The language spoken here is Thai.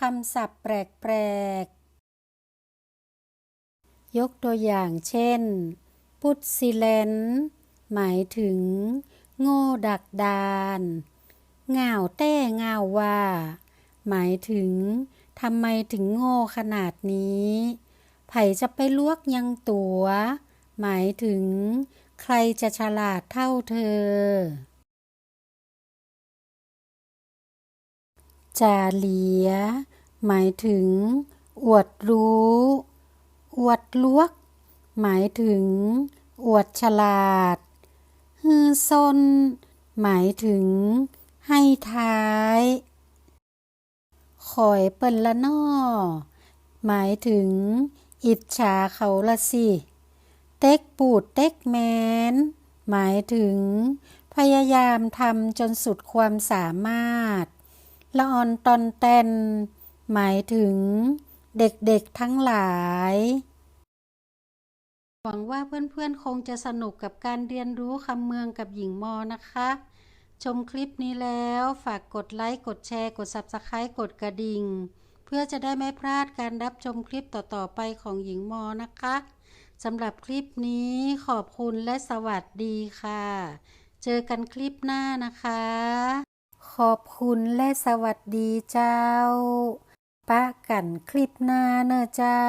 คำศัพท์แปลกๆ ยกตัวอย่างเช่น พุทซิเลน หมายถึง โง่ดักดานง่าวแต้ง่าวว่า หมายถึงทำไมถึงโง่ขนาดนี้ ไผ่จะไปลวกยังตัว หมายถึง ใครจะฉลาดเท่าเธอ จาเหลีย หมายถึง อวดรู้ อวดลวก หมายถึง อวดฉลาดฮือซนหมายถึง ให้ท้ายขอยเปิ่นละนอหมายถึง อิจฉาเขาละสิ เต็กปูดเต็กแมน หมายถึง พยายามทำจนสุดความสามารถ ละออนตอนแตน หมายถึงเด็กๆทั้งหลาย หวังว่าเพื่อนๆคงจะสนุกกับการเรียนรู้คำเมืองกับหญิงมอนะคะ ชมคลิปนี้แล้วฝากกดไลค์ กดแชร์ กด Subscribe กดกระดิ่ง เพื่อจะได้ไม่พลาดการรับชมคลิปต่อๆไปของหญิงมอนะคะสำหรับคลิปนี้ขอบคุณและสวัสดีค่ะ เจอกันคลิปหน้านะคะ ขอบคุณและสวัสดีเจ้า ปะกันคลิปหน้าเนอะเจ้า